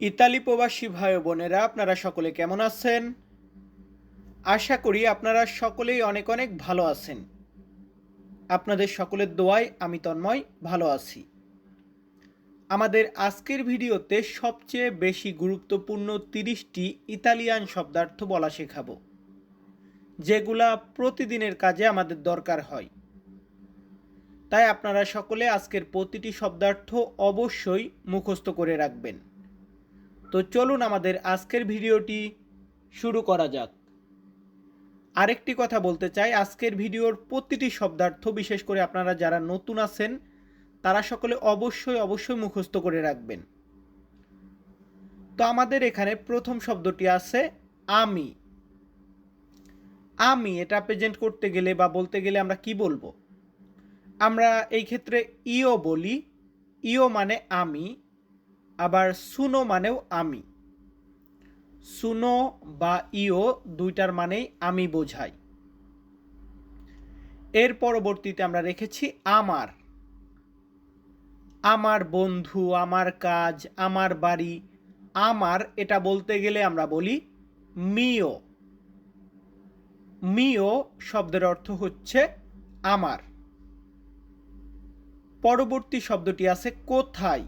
Italy প্রবাসী ভাই বোনেরা, আপনারা সকলে কেমন আছেন? আশা করি আপনারা সকলেই অনেক অনেক ভালো আছেন। আপনাদের সকলের দোয়ায় আমি তন্ময় ভালো আছি। আমাদের আজকের ভিডিওতে সবচেয়ে বেশি গুরুত্বপূর্ণ তিরিশটি ইতালিয়ান শব্দার্থ বলা শেখাবো, যেগুলা প্রতিদিনের কাজে আমাদের দরকার হয়। তাই আপনারা সকলে আজকের প্রতিটি শব্দার্থ অবশ্যই মুখস্থ করে রাখবেন। তো চলুন আমাদের আজকের ভিডিওটি শুরু করা যাক। আরেকটি কথা বলতে চাই, আজকের ভিডিওর প্রতিটি শব্দার্থ, বিশেষ করে আপনারা যারা নতুন আছেন, তারা সকলে অবশ্যই অবশ্যই মুখস্থ করে রাখবেন। তো আমাদের এখানে প্রথম শব্দটি আছে, আমি। আমি, এটা প্রেজেন্ট করতে গেলে বা বলতে গেলে আমরা কি বলব? আমরা এই ক্ষেত্রে ইও বলি, ইও মানে আমি আবার সুনো মানেও আমি। সুনো বা ইও দুইটার মানেই আমি বোঝাই। এর পরবর্তীতে আমরা রেখেছি আমার। আমার বন্ধু, আমার কাজ, আমার বাড়ি। আমার এটা বলতে গেলে আমরা বলি মিও। মিও শব্দের অর্থ হচ্ছে আমার। পরবর্তী শব্দটি আছে কোথায়?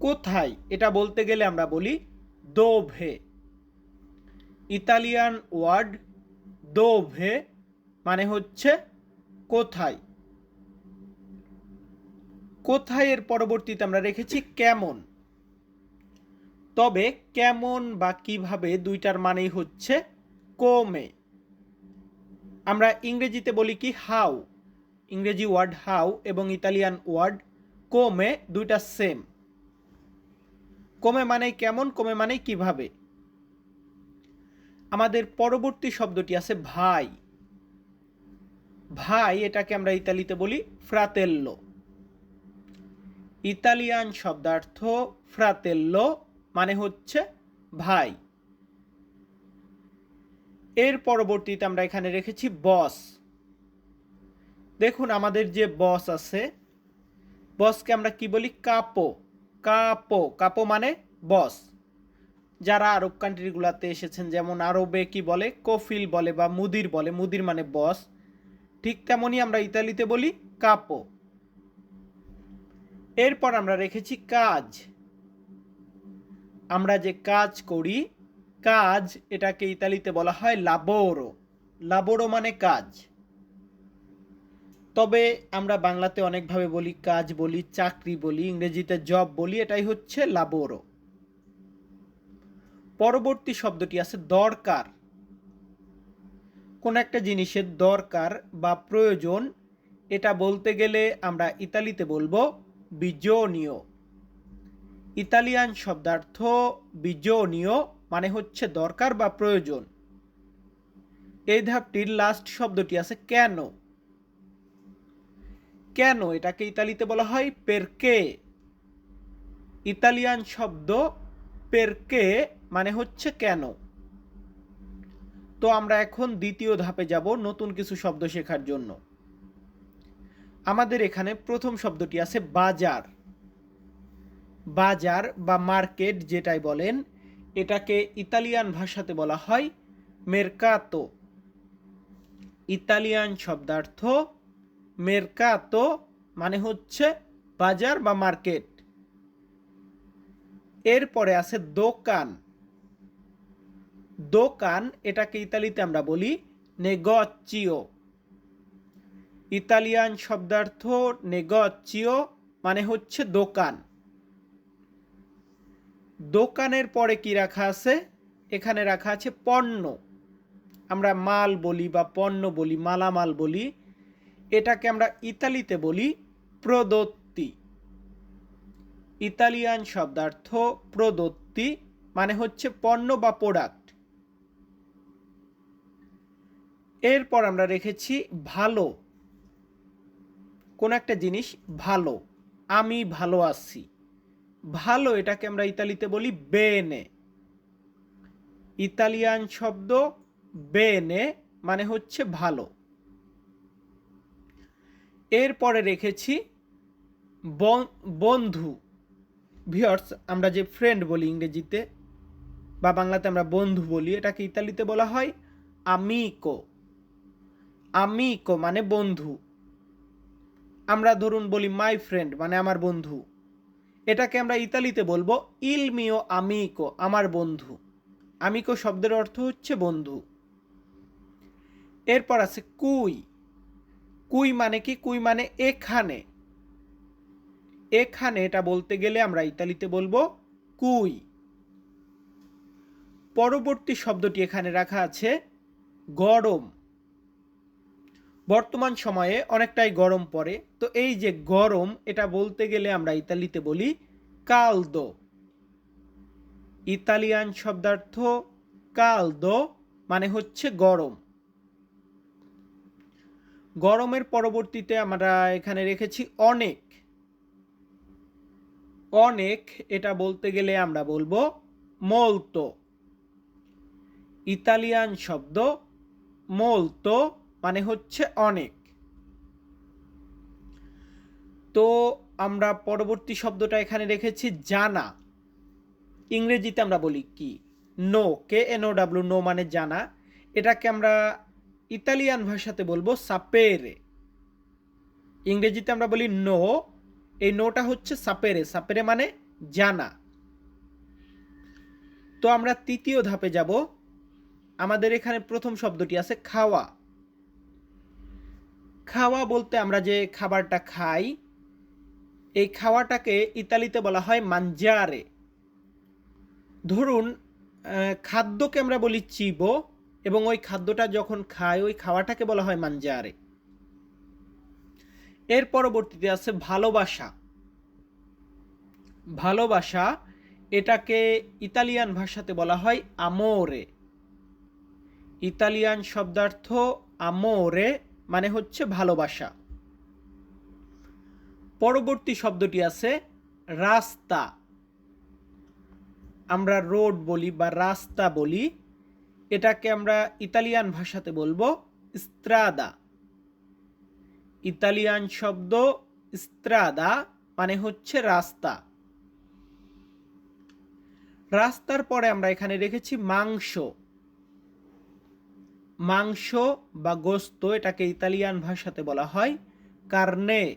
কোথায়? এটা বলতে গেলে আমরা বলি দোভে। ইতালিয়ান ওয়ার্ড দোভে মানে হচ্ছে কোথায়? কোথায় এর পরবর্তীতে আমরা রেখেছি কেমন? তবে কেমন বা কীভাবে দুইটার মানেই হচ্ছে কোমে। আমরা ইংরেজিতে বলি কি হাউ। ইংরেজি ওয়ার্ড হাউ এবং ইতালিয়ান ওয়ার্ড কোমে দুইটা সেম। কমে মানে কেমন, কমে মানে কীভাবে? আমাদের পরবর্তী শব্দটি আছে ভাই। ভাই এটাকে আমরা ইতালিতে বলি ফ্রাতেল্লো। ইতালিয়ান শব্দার্থ ফ্রাতেল্লো মানে হচ্ছে ভাই। এর পরবর্তীতে আমরা এখানে রেখেছি বস। দেখুন আমাদের যে বস আছে, বসকে আমরা কি বলি? কাপো। কাপো কাপো মানে বস। যারা আরব কান্ট্রিগুলোতে এসেছেন, যেমন আরবে কি বলে? কফিল বলে বা মুদির বলে। মুদির মানে বস। ঠিক তেমনই আমরা ইতালিতে বলি কাপো। এরপর আমরা রেখেছি কাজ। আমরা যে কাজ করি, কাজ এটাকে ইতালিতে বলা হয় লাবোরো। লাবোরো মানে কাজ। তবে আমরা বাংলাতে অনেকভাবে বলি কাজ বলি, চাকরি বলি, ইংরেজিতে জব বলি, এটাই হচ্ছে লাবোরো পরবর্তী শব্দটি আছে দরকার। কোন একটা জিনিসের দরকার বা প্রয়োজন, এটা বলতে গেলে আমরা ইতালিতে বলব বিজনীয়। ইতালিয়ান শব্দার্থ বিজনীয় মানে হচ্ছে দরকার বা প্রয়োজন। এই ধাপটির লাস্ট শব্দটি আছে কেন? কেন? এটাকে ইতালিতে বলা হয় পেরকে ইতালিয়ান শব্দ পেরকে মানে হচ্ছে কেন? তো আমরা এখন দ্বিতীয় ধাপে যাব নতুন কিছু শব্দ শেখার জন্য। আমাদের এখানে প্রথম শব্দটি আছে বাজার। বাজার বা মার্কেট যেটাই বলেন, এটাকে ইতালিয়ান ভাষাতে বলা হয় মেরকাতো ইতালিয়ান শব্দার্থ মেরকাতো মানে হচ্ছে বাজার বা মার্কেট এরপরে আছে দোকান। দোকান, এটাকে ইতালিতে আমরা বলি নেগচিও ইতালিয়ান শব্দার্থ নেগচিও মানে হচ্ছে দোকান। দোকানের পরে কি রাখা আছে? এখানে রাখা আছে পণ্য। আমরা মাল বলি বা পণ্য বলি, মালামাল বলি। এটাকে আমরা ইতালিতে বলি প্রদত্তি। ইতালিয়ান শব্দার্থ প্রদত্তি মানে হচ্ছে পণ্য বা প্রোডাক্ট। এরপর আমরা রেখেছি ভালো। কোন একটা জিনিস ভালো, আমি ভালো আছি। ভালো এটাকে আমরা ইতালিতে বলি বেনে। ইতালিয়ান শব্দ বেনে মানে হচ্ছে ভালো। এরপরে রেখেছি বন্ধু। ভিওর্স আমরা যে ফ্রেন্ড বলি ইংরেজিতে, বা বাংলাতে আমরা বন্ধু বলি, এটাকে ইতালিতে বলা হয় আমিকো আমিকো মানে বন্ধু। আমরা ধরুন বলি মাই ফ্রেন্ড মানে আমার বন্ধু। এটাকে আমরা ইতালিতে বলব ইল মিও আমিকো আমার বন্ধু। আমিকো শব্দের অর্থ হচ্ছে বন্ধু। এরপর আছে কুই। কুই মানে কি? কুই মানে এখানে। এখানে এটা বলতে গেলে আমরা ইতালিতে বলব কুই। পরবর্তী শব্দটি এখানে রাখা আছে গরম। বর্তমান সময়ে অনেকটাই গরম পড়ে। তো এই যে গরম, এটা বলতে গেলে আমরা ইতালিতে বলি কালদো। ইতালিয়ান শব্দার্থ কালদো মানে হচ্ছে গরম। গরমের পরবর্তীতে আমরা এখানে রেখেছি অনেক। অনেক, এটা বলতে গেলে আমরা বলব মোলতো। ইতালিয়ান শব্দ মোলতো মানে হচ্ছে অনেক। তো আমরা পরবর্তী শব্দটা এখানে রেখেছি জানা। ইংরেজিতে আমরা বলি কি? No, K N O know মানে জানা। এটাকে আমরা ইতালিয়ান ভাষাতে বলব সাপেরে। ইংরেজিতে আমরা বলি নো। এই নোটা হচ্ছে সাপেরে। সাপেরে মানে জানা। তো আমরা তৃতীয় ধাপে যাব। আমাদের এখানে প্রথম শব্দটি আছে খাওয়া। খাওয়া বলতে আমরা যে খাবারটা খাই, এই খাওয়াটাকে ইতালিতে বলা হয় মাঞ্জারে ধরুন খাদ্যকে আমরা বলি চিবো। এবং ওই খাদ্যটা যখন খায়, ওই খাওয়াটাকে বলা হয় মাঞ্জারে এর পরবর্তীতে আছে ভালোবাসা। ভালোবাসা এটাকে ইতালিয়ান ভাষাতে বলা হয় আমোরে ইতালিয়ান শব্দার্থ আমোরে মানে হচ্ছে ভালোবাসা। পরবর্তী শব্দটি আছে রাস্তা। আমরা রোড বলি বা রাস্তা বলি। এটাকে আমরা ইতালিয়ান ভাষাতে বলব স্ত্রাদা। ইতালিয়ান শব্দ স্ত্রাদা মানে হচ্ছে রাস্তা। রাস্তার পরে আমরা এখানে রেখেছি মাংস। মাংস বা গোস্ত এটাকে ইতালিয়ান ভাষাতে বলা হয় কার্নে।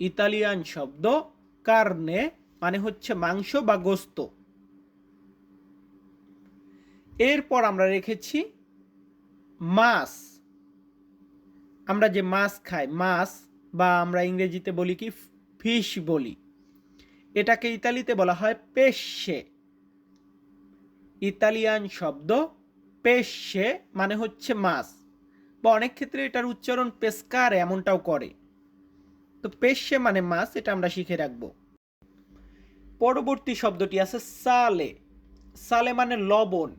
ইতালিয়ান শব্দ কার্নে মানে হচ্ছে মাংস বা গোস্ত। এরপর আমরা রেখেছি মাছ আমরা যে মাছ খাই মাছ বা আমরা ইংরেজিতে বলি কি, ফিশ বলি। এটাকে ইতালিতে বলা হয় পেশে। ইতালিয়ান শব্দ পেশে মানে হচ্ছে মাছ বা অনেক ক্ষেত্রে এটার উচ্চারণ পেস্কার এমনটাও করে। তো পেশে মানে মাছ এটা আমরা শিখে রাখব। পরবর্তী শব্দটি আছে সালে। সালে মানে লবণ।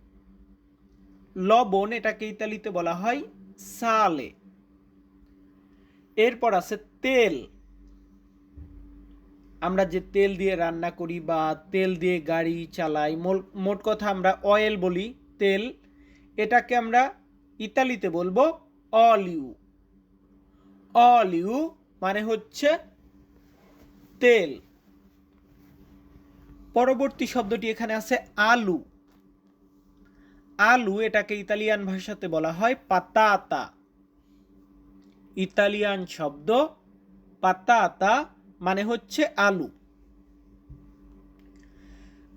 লবণ এটাকে ইতালিতে বলা হয় সালে। এরপর আছে তেল। আমরা যে তেল দিয়ে রান্না করি বা তেল দিয়ে গাড়ি চালাই মোট কথা আমরা অয়েল বলি তেল। এটাকে আমরা ইতালিতে বলব অলিউ। অলিউ মানে হচ্ছে তেল। পরবর্তী শব্দটি এখানে আছে আলু। আলু এটাকে ইতালিয়ান ভাষাতে বলা হয় পাতাতা। ইতালিয়ান শব্দ পাতাতা মানে হচ্ছে আলু।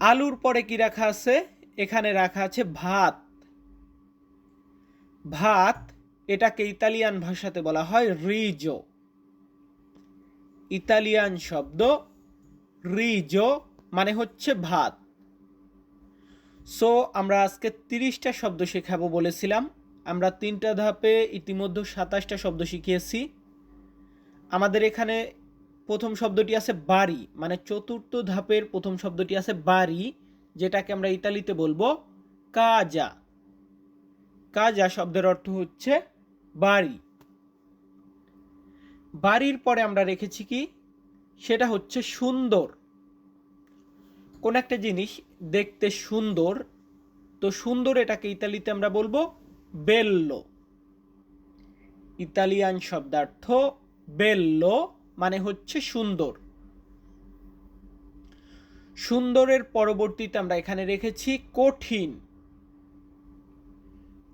আলুর পরে কি রাখা আছে? এখানে রাখা আছে ভাত। ভাত এটাকে ইতালিয়ান ভাষাতে বলা হয় রিজো। ইতালিয়ান শব্দ রিজো মানে হচ্ছে ভাত। সো আমরা আজকে তিরিশটা শব্দ শেখাবো বলেছিলাম। আমরা তিনটা ধাপে ইতিমধ্যে সাতাশটা শব্দ শিখিয়েছি। আমাদের এখানে প্রথম শব্দটি আছে বাড়ি মানে চতুর্থ ধাপের প্রথম শব্দটি আছে বাড়ি, যেটাকে আমরা ইতালিতে বলব কাজা। কাজা শব্দের অর্থ হচ্ছে বাড়ি। বাড়ির পরে আমরা রেখেছি কি? সেটা হচ্ছে সুন্দর। কোন একটা জিনিস দেখতে সুন্দর, তো সুন্দর এটাকে ইতালিতে আমরা বলব বেল্লো ইতালিয়ান শব্দার্থ বেল্লো মানে হচ্ছে সুন্দর। সুন্দরের পরবর্তীতে আমরা এখানে রেখেছি কঠিন।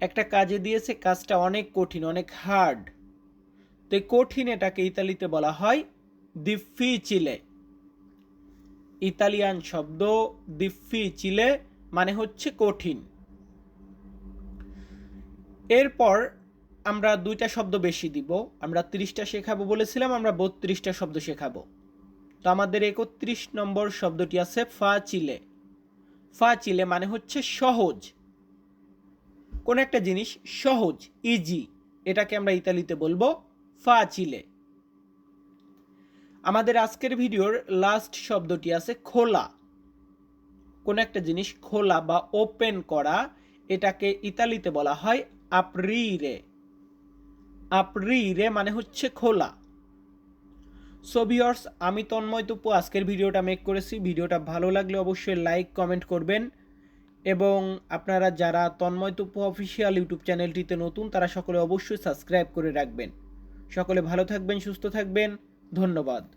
একটা কাজে দিয়েছে, কাজটা অনেক কঠিন, অনেক হার্ড তো কঠিন এটাকে ইতালিতে বলা হয় দিফিচিলে ইতালিয়ান শব্দ দিফিচিলে মানে হচ্ছে কঠিন। এরপর আমরা দুইটা শব্দ বেশি দিব। আমরা তিরিশটা শেখাবো বলেছিলাম, আমরা বত্রিশটা শব্দ শেখাবো। তো আমাদের একত্রিশ নম্বর শব্দটি আছে ফা চিলে। ফা চিলে মানে হচ্ছে সহজ। কোন একটা জিনিস সহজ ইজি এটাকে আমরা ইতালিতে বলব ফা চিলে। আমাদের আজকের ভিডিওর লাস্ট শব্দটি আছে খোলা। কোন একটা জিনিস খোলা বা ওপেন করা, এটাকে ইতালিতে বলা হয় আপ্রিরে আপ্রিরে মানে হচ্ছে খোলা। সো ভিউয়ার্স আমি তন্ময় তুপু, আজকের ভিডিওটা মেক করেছি। ভিডিওটা ভালো লাগলে অবশ্যই লাইক কমেন্ট করবেন। এবং আপনারা যারা তন্ময় তুপু অফিসিয়াল ইউটিউব চ্যানেলটিতে নতুন, তারা সকলে অবশ্যই সাবস্ক্রাইব করে রাখবেন। সকলে ভালো থাকবেন, সুস্থ থাকবেন। ধন্যবাদ।